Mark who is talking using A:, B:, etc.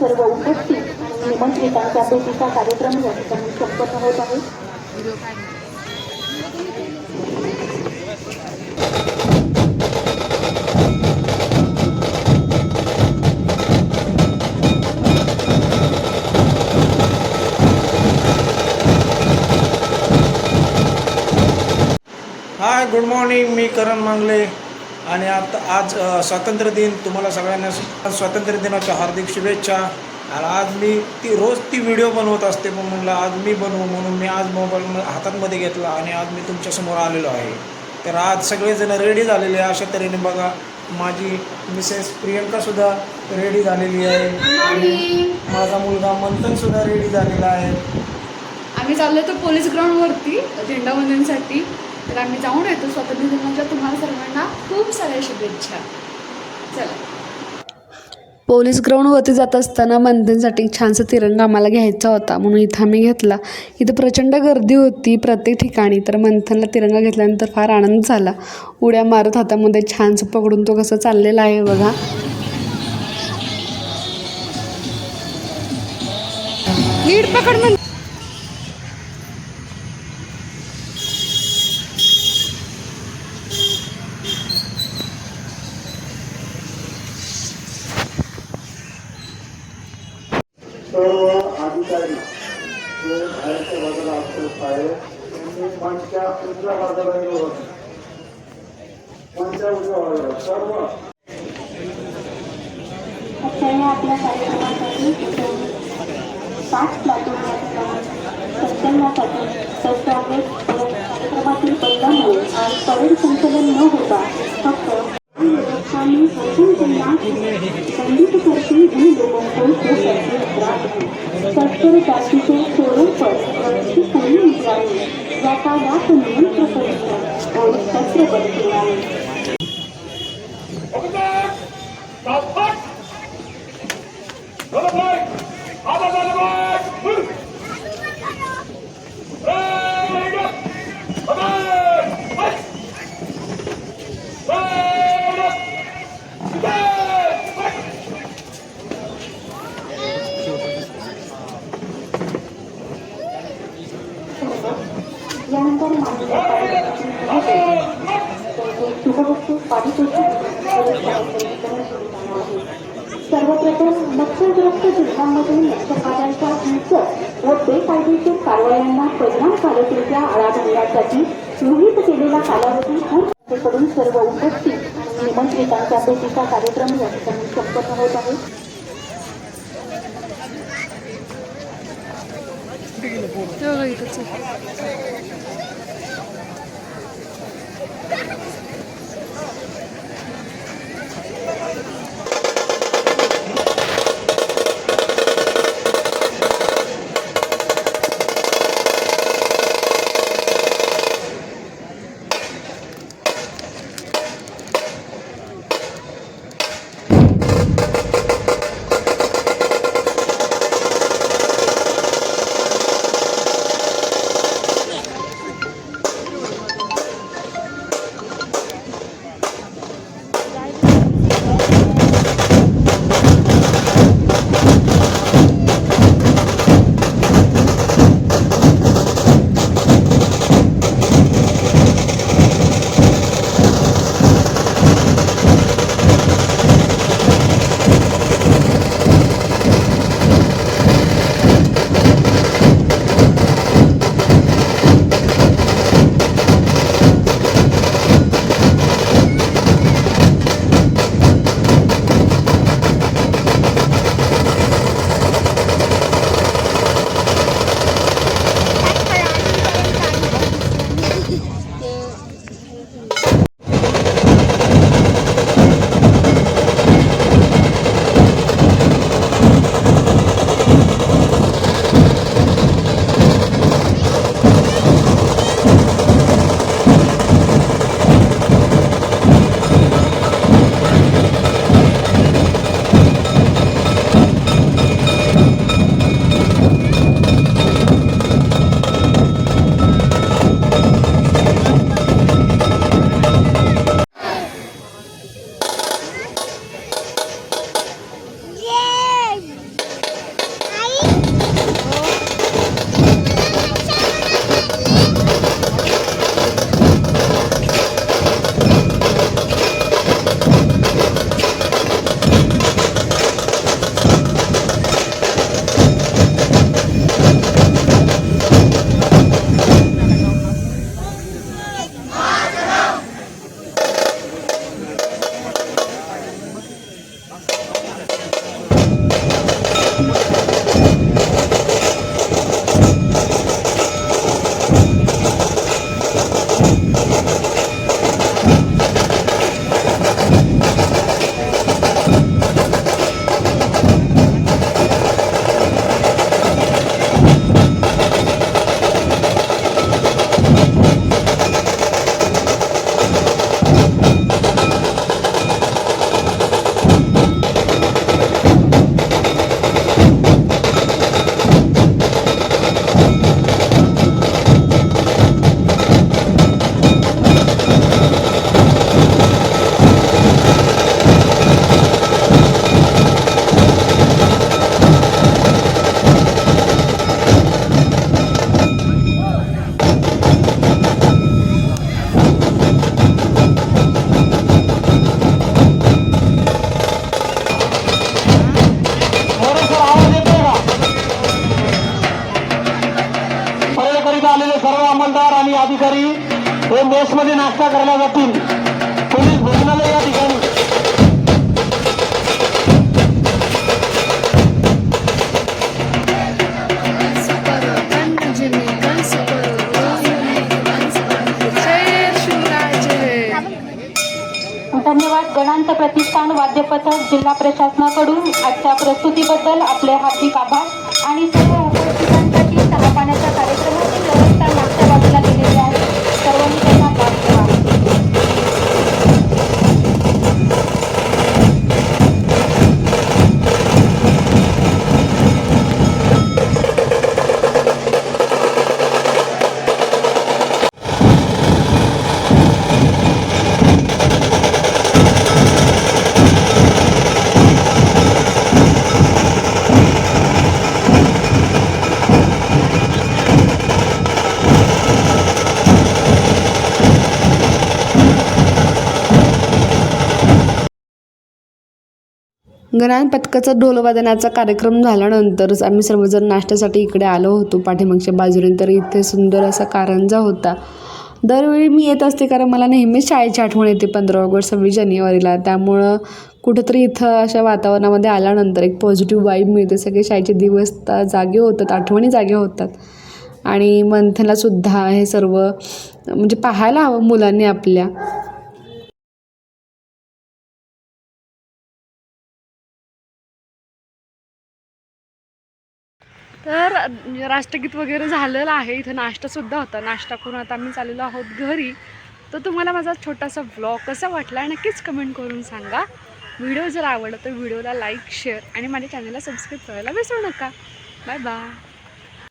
A: सर्व उपस्थित आणि निमंत्रितांच्या भेटीचा कार्यक्रम या ठिकाणी संपन्न होत आहे.
B: हाय गुड मॉर्निंग मी करण मांगले. आणि आता आज स्वातंत्र्य दिन तुम्हाला सगळ्यांना स्वातंत्र्य दिनाच्या हार्दिक शुभेच्छा. आणि आज मी ती रोज ती व्हिडिओ बनवत असते पण म्हणलं आज मी बनवू म्हणून मी आज मोबाईल हातांमध्ये घेतला आणि आज मी तुमच्यासमोर आलेलो आहे. तर आज सगळेजण रेडी झालेले आहे अशा तऱ्हेने बघा माझी मिसेस प्रियंकासुद्धा रेडी झालेली आहे. आणि माझा मुलगा मंथनसुद्धा रेडी झालेला आहे.
C: आम्ही चाललो तर पोलीस ग्राउंडवरती झेंडावंदनसाठी तर आम्ही जाऊन येतो स्वातंत्र्य दिनाच्या तुम्हाला सर्वांना खूप साऱ्या शुभेच्छा. चला. पोलीस ग्राउंडवरती जात असताना मंथनसाठी एक छानसा तिरंगा आम्हाला घ्यायचा होता म्हणून इथं आम्ही घेतला. इथं प्रचंड गर्दी होती प्रत्येक ठिकाणी तर मंथनला तिरंगा घेतल्यानंतर फार आनंद झाला. उड्या मारत हातामध्ये छानसं पकडून तो कसं चाललेला आहे बघा. नीट पकड
D: त्यांनी मंचच्या उजव्या बाजूला मंचच्या उजव्या बाजूला. सर्व.
A: आपल्या कार्यक्रमासाठी पाच प्लाटून या vai causar o. सर्वप्रथम नक्षलग्रस्त जिल्ह्यांमधून नक्षलवाद्यांच्या हिंस व बेकायदेशीर कारवायांना परिणामकारकरित्या आळा घालण्यासाठी गृहीत केलेला कालावधी कडून सर्व उपस्थित निमंत्रितांच्या भेटीचा कार्यक्रम या ठिकाणी संपन्न होत आहे Teoretic.
E: मध्ये नाश्ता करायला जातील. पोलीस भोजनालय या ठिकाणी.
A: धन्यवाद. गणांत प्रतिष्ठान वाद्यपथक जिल्हा प्रशासनाकडून आजच्या प्रस्तुतीबद्दल आपले हार्दिक आभार आणि सर्व
C: गणान पथकाचा ढोलवादनाचा कार्यक्रम झाल्यानंतरच आम्ही सर्वजण नाश्त्यासाठी इकडे आलो होतो. पाठीमागच्या बाजूने तर इथे सुंदर असा कारंजा होता. दरवेळी मी येत असते कारण मला नेहमीच शाळेची आठवण येते पंधरा ऑगस्ट सव्वीस जानेवारीला. त्यामुळं कुठंतरी इथं अशा वातावरणामध्ये आल्यानंतर एक पॉझिटिव्ह वाईब मिळते. सगळे शाळेचे दिवस तर जागे होतात आठवणी जागे होतात. आणि मंथनलासुद्धा हे सर्व म्हणजे पाहायला हवं मुलांनी आपल्या. तर म्हणजे राष्ट्रगीत वगैरे झालेलं आहे. इथं नाश्तासुद्धा होता. नाश्ता करून आता आम्ही चाललेलो आहोत घरी. तर तुम्हाला माझा छोटासा ब्लॉग कसा वाटला नक्कीच कमेंट करून सांगा. व्हिडिओ जर आवडला तर व्हिडिओला लाईक शेअर आणि माझ्या चॅनलला सबस्क्राईब करायला विसरू नका. Bye bye